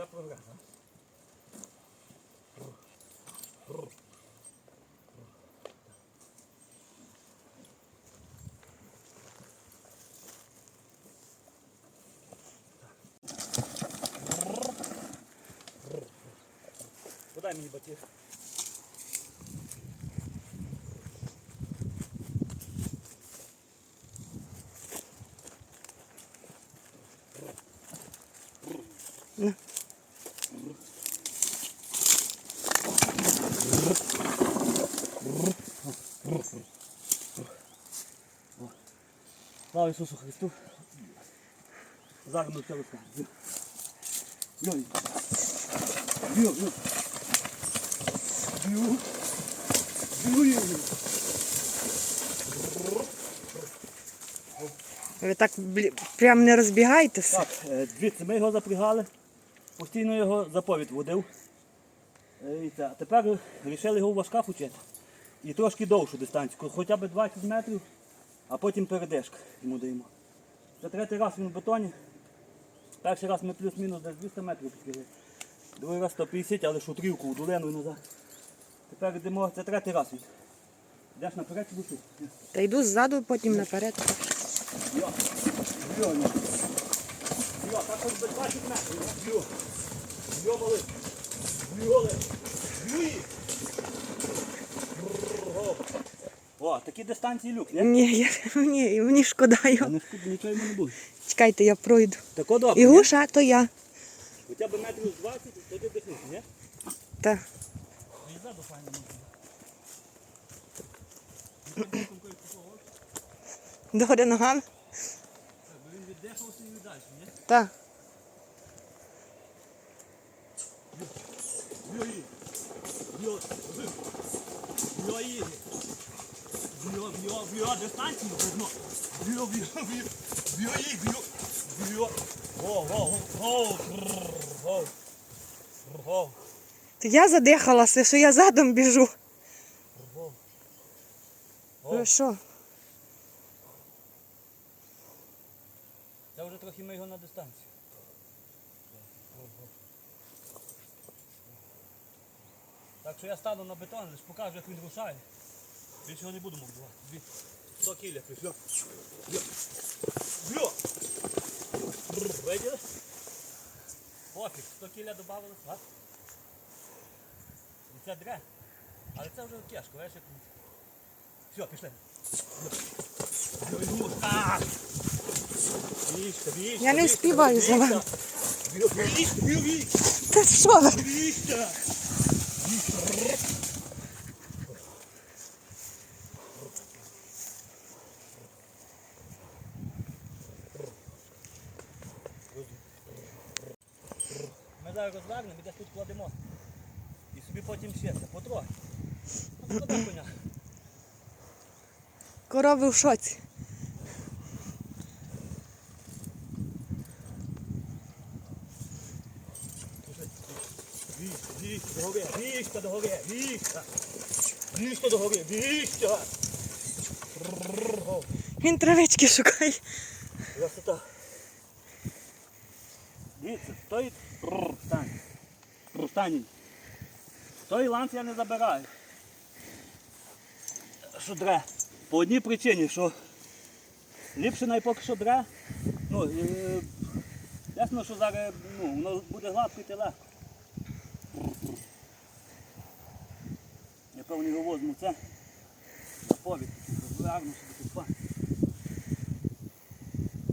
Вся програма. Куда мені батіг? Слава Ісусу Христу. Загнута рука. Йой. Б'ю, б'ю. Б'ю. Б'ю. Ви так прям не розбігайтеся. Так, е, дивіться, ми його запрягали, постійно його заповідь водив. Е, і це. Тепер вирішили його в важках учити. І трошки довшу дистанцію, хоча б 20 метрів а потім передишка йому даємо. Вже третій раз він в бетоні. Перший раз ми плюс-мінус десь 200 метрів підбігли. Другий раз 150, але шутрівку в долину і назад. Тепер йдемо, це третій раз. Йдеш наперед чи душу? Та йду ззаду, потім наперед. Йо, йо, йо. Йо, так хоч до 20 метрів. Йо, йо, малий. Йо, малий. Йо, малий. О, такі дистанції люк, ні? Ні, я, ні, мені шкода його. Не шкода, нічого йому не буде. Чекайте, я пройду. Так добре. І ні? гуша, то я. Хоча б метрів 20, тоді дихнуть, ні? Так. Не знаю, Так, бо він віддихався і віддальше, ні? Так. Йо, йо, йо, Vuyo, vuyo, vuyo, distanti, vuyo. Vuyo, vuyo, vuyo. Vuyo, vuyo. Vuyo. Го, го, го. Го. Го. Я задихалася, що я задом біжу. Хорошо? Е, Це вже трохи ми його на дистанцію. Так що я стану на бетон, лише покажу, як він рушає. Нічого не будемо вбивати. Два кілля прийшли. Бля! Виділи? Пофіг, 100 кілля додавали, а? І це дре. Але це вже тяжко, знаєш, як... Все, пішли. Вічка, вічка, Я не встигаю за вами. Вічка, вічка. Та що ви? Вічка. загнемо і десь тут кладемо. І собі потім ще це потрохи. Ну, Корови в шоці. Віжка до гори, віжка до гори, віжка. Віжка до гори, віжка. Він травички шукає. Красота. Дивіться, той прррр, стань. Прррр. Той ланц я не забираю. Що дре? По одній причині, що ліпше най поки що дре. Ну, е, ясно, що зараз ну, воно буде гладко йти легко. Я певно його возьму це. На повід. Гарно собі тут пан.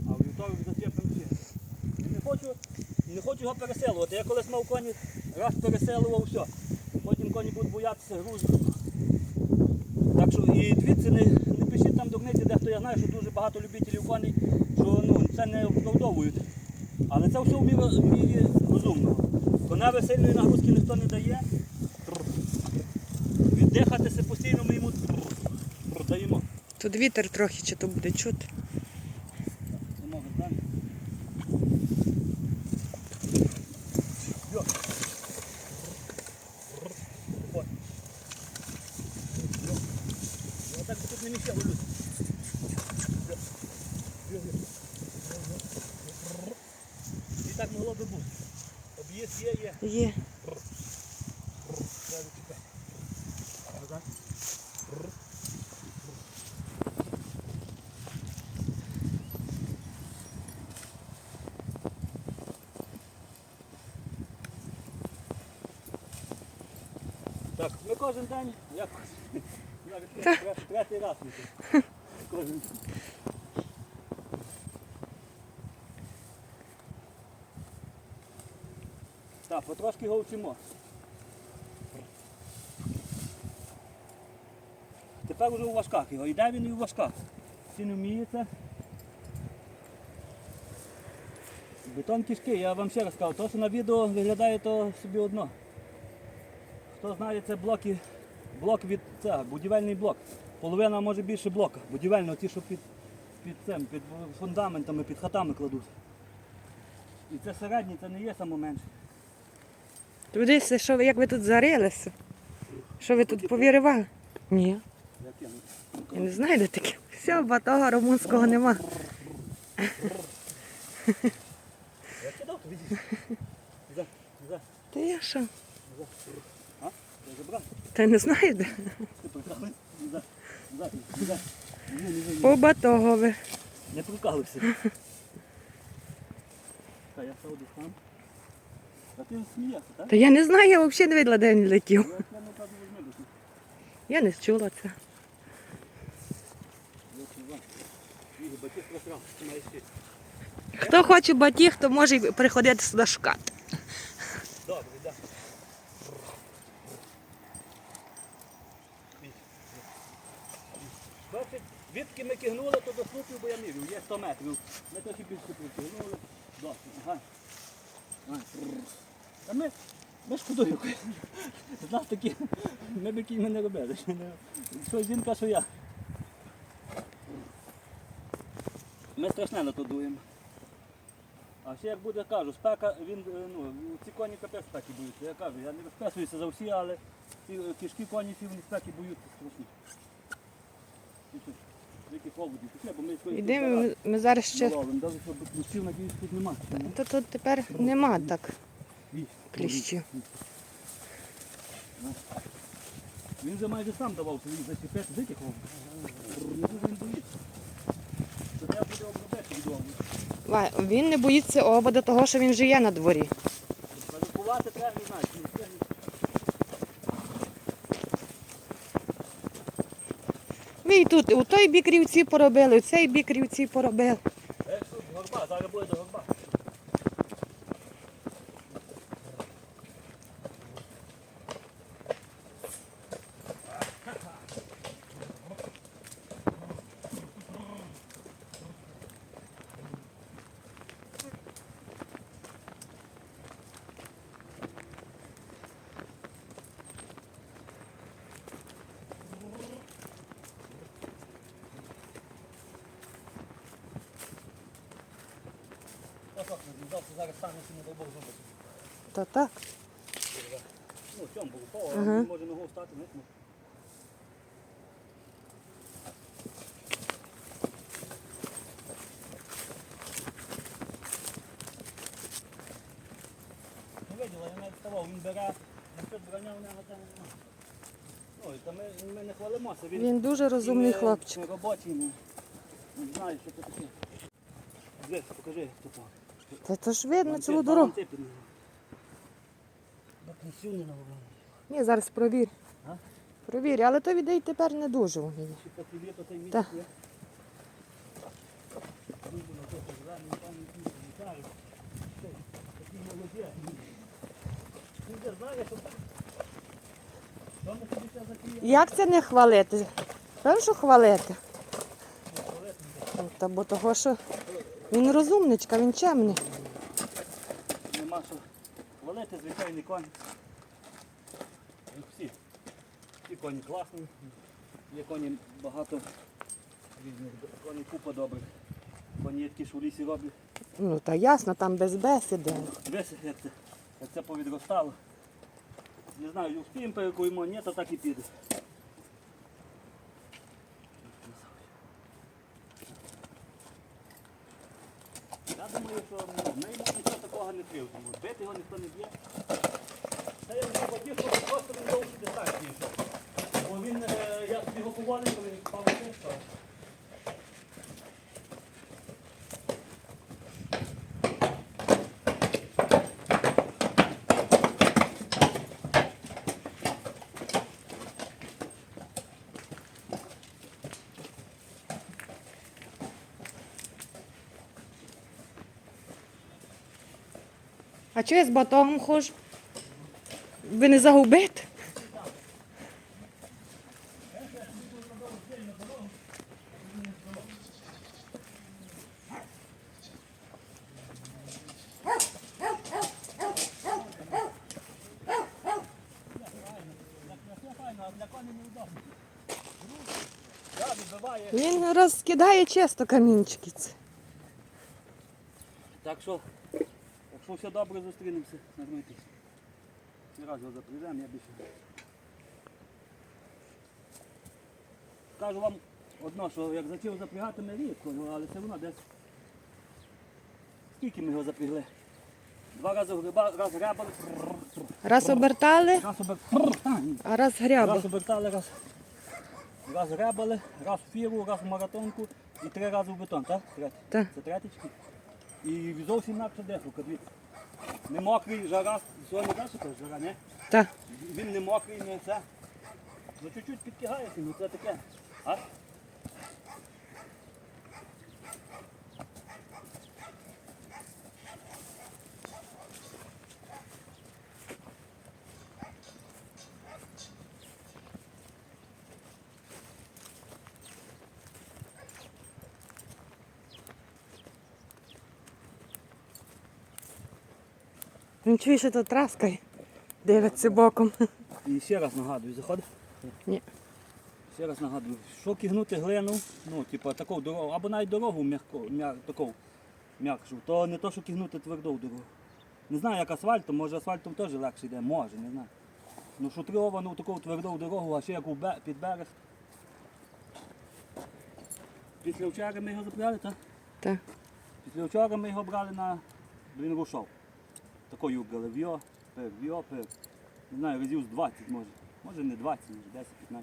А в вівторок зачепимо ще. І Не хочу, хочу його переселувати. Я колись мав коні, раз переселував, все. Потім коні будуть боятися грузу. Так що і дивіться, не, не пишіть там дурниці, дехто я знаю, що дуже багато любителів коней, що ну, це не оправдовують. Але це все в мірі, в мірі розумного. Коневе сильної нагрузки ніхто не дає. Віддихатися постійно ми йому даємо. Тут вітер трохи, чи то буде чути. Не можу, так? Йо. Ой. Йо. Я так тут не міщав, Люсь. Йо. Йо, йо. І так могло би бути. Об'їзд. десь є, є. Є. Треба чекати. Назад. Так, ми кожен день, як навіть третій раз ми тут. Кожен день. Так, потрошки його вчимо. Тепер вже у важках його. Йде він і у важках. Всі не вміє це. Бетон кишки, я вам ще раз кажу, то, що на відео виглядає, то собі одно. Хто знає, це блоки, блок від це, будівельний блок. Половина може більше блока. Будівельного, ті, що під, під цим, під фундаментами, під хатами кладуть. І це середній, це не є найменше. Туди, що ви, як ви тут зарилися? Що ви тут повірували? Ні. Я не знаю, де таке. Все, батога румунського нема. Я кидав, Та я що? Та не знаю де. По батогові. Не прикалився. Та я сауду сам. А ти смієшся, так? Та я не знаю, я взагалі не видела, де він летів. Я так тут. Я не чула це. Хто хоче батіг, то може приходити сюди шукати. Добре, да. Бачите, відки ми кигнули, то до слупів, бо я мірю, є 100 метрів. Ми трохи більше прикигнули. Досить, ага. Прррр. Ми, ми шкодуємо. З нас такі, ми б кінь не робили. Що жінка, що я. Ми страшне то дуємо. А ще як буде, кажу, спека, він, е, ну, ці коні капець спеки боються. Я кажу, я не розписуюся за всі, але ці е, кішки коні ці вони спеки боються страшні. І що, Тільки холоді, пішли, бо ми скоро Йдемо, ми, зараз ще. Кліщів, надіюсь, тут То тут тепер нема так кліщів. Він вже майже сам давав, він зачепити дуже він не боїться ободу того, що він живе на дворі. Треба, не знаю, не і тут, у той бік рівці поробили, у цей бік рівці поробили. Е, що, горба, зараз буде горба. Зараз стане сьогодні до Бог. То так. Ну, в цьому було, він може ногу встати, не ну. Не виділа, я навіть вставав, він бере, щось броня у нього там нема. Ой, та ми, ми не хвалимося, він, Він дуже розумний він, хлопчик. робочий, ну, не знаю, що це таке. Дивись, покажи, хто там. Та то ж видно цілу дорогу. Ні, зараз провір. А? Провір, але то відей тепер не дуже Так. є? Так. Як це не хвалити? Певно, що хвалити. Ну, Та бо того, що він розумничка, він чемний. Нема що валити, звичайний конь. Всі. Всі коні класні. Є коні багато різних. Коні купа добрих. Коні є такі, що в лісі роблять. Ну та ясно, там без бесіди. Дивись, як це, як це повідростало. Не знаю, успіємо перекуємо, ні, то так і піде. Я думаю, що ну, в неї нічого такого Бога не крив. Думаю, Бити його ніхто не б'є. Та я вже хотів, щоб просто він довше дистанції. Бо він, е, я собі його поводив, коли він впав вниз, то А чого я з батогом ходжу? Ви не загубите? Він розкидає чисто камінчики. Так що, якщо все добре, зустрінемося. Не раз його заприйдемо, я більше. Скажу вам одно, що як зачав запрягати ми рідко, ну, але все одно десь. Скільки ми його запрягли? Два рази гриба, раз гребали, Раз обертали, раз обер... А раз Раз гряба. обертали, раз, раз гребали, раз в фіру, раз в маратонку і три рази в бетон, так? Третій. Так. Це третічки. І зовсім інакше дехлка, дивіться. Не мокрий, жара, сьогодні теж теж жара, не? Так. Він не мокрий, не це. Ну чуть-чуть підтягається, ну це таке. А? Він чує, що тут траскає. Дивиться боком. І ще раз нагадую, заходи. Ні. Ще раз нагадую, що кигнути глину, ну, типу, таку дорогу, або навіть дорогу м'яко, м'я, таку м'якшу, то не то, що кигнути тверду дорогу. Не знаю, як асфальтом, може асфальтом теж легше йде, може, не знаю. Ну шутровану таку тверду дорогу, а ще як у бе- під берег. Після вчора ми його забрали, так? Так. Після вчора ми його брали на. Він рушов. Такою брали в'йо, пив, в'йо, пив. Не знаю, разів з 20 може. Може не 20, може 10-15.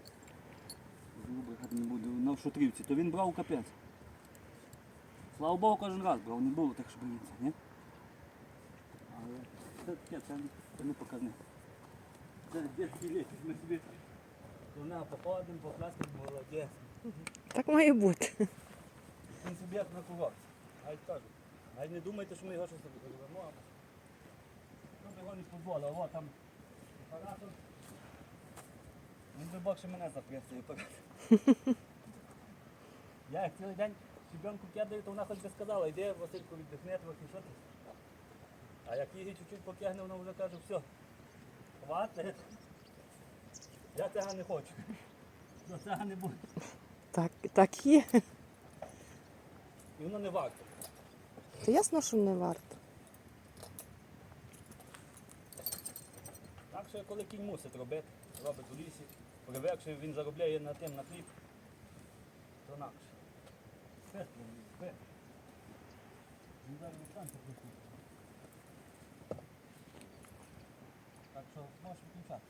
Брехати не буду. На шутрівці. То він брав капець. Слава Богу, кожен раз брав, не було так, що боїться, ні? Але це таке, це, це не показник. Це дітський ліс, ми собі нього походимо, поплескаємо, молодець. Так має бути. Він собі як на курорт. Навіть кажу. Навіть не думайте, що ми його щось робимо. Його не подводив. О, там оператор. Він би більше мене запряг цей оператор. Я як цілий день щебенку кидаю, то вона хоч би сказала, йди Василько віддихне трохи, що ти. А як її чуть-чуть потягне, вона вже каже, все, хватить. Я цього не хочу. До цього не буду. Так, так є. І воно не варто. То ясно, що не варто. Що коли кінь мусить робити, робить у лісі, привикши, він заробляє на тим на хліб, то інакше. Він зараз відстанцію прийшли. Так що можеш виключати.